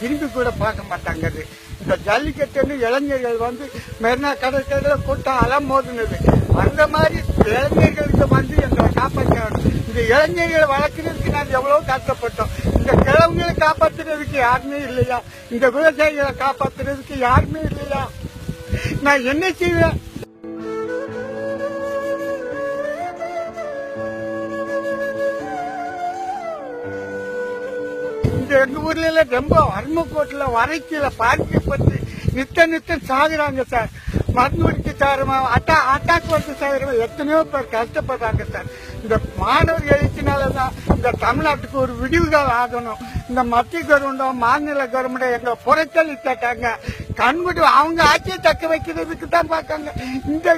திரும்பி கூட பார்க்க மாட்டாங்கிறது இந்த ஜல்லிக்கட்டுன்னு இளைஞர்கள் வந்து மெரினா கடற்கரையில் கூட்டம் அலமோதுனது அந்த மாதிரி இளைஞர்களுக்கு வந்து எங்களை காப்பாற்றணும். இந்த இளைஞர்களை வளர்க்கறதுக்கு நாங்கள் எவ்வளவு கஷ்டப்பட்டோம். இந்த கிழவங்களை காப்பாற்றுறதுக்கு யாருமே இல்லையா? இந்த விவசாயிகளை காப்பாற்றுறதுக்கு யாருமே இல்லையா? நான் என்ன செய்வேன்? இந்த எங்க ஊர்ல எல்லாம் ரொம்ப அருமக்கோட்டில் வரைக்கில பாதிக்கப்பட்டு நித்த நித்தம் சாகுறாங்க சார். மருந்து குடிச்சு சாருமா அட்டா அட்டாக் வந்து சாகுறமா எத்தனையோ பேர் கஷ்டப்படுறாங்க சார். இந்த மாணவர் எழுச்சினால தான் இந்த தமிழ்நாட்டுக்கு ஒரு விடிவுகள் ஆகணும். இந்த மத்திய கவர்மெண்டும் மாநில கவர்மெண்டும் எங்களை புறத்தள்ளி கேட்டாங்க கண்முடி அவங்க ஆட்சியை தக்க வைக்கிறதுக்கு தான் பார்க்காங்க இந்த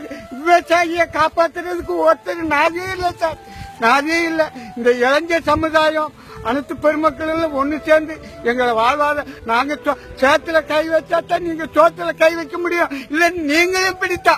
விவசாயியை காப்பாத்துறதுக்கு ஒருத்தர் நாதே இல்லை சார். நாதே இல்லை. இந்த இளைஞர் சமுதாயம் அனைத்து பெருமக்கள் எல்லாம் ஒண்ணு சேர்ந்து எங்களை வாழ்வாத நாங்க சோ- சேத்துல கை வச்சா தான் நீங்க சோத்துல கை வைக்க முடியும். இல்ல நீங்களும் பிடித்தா.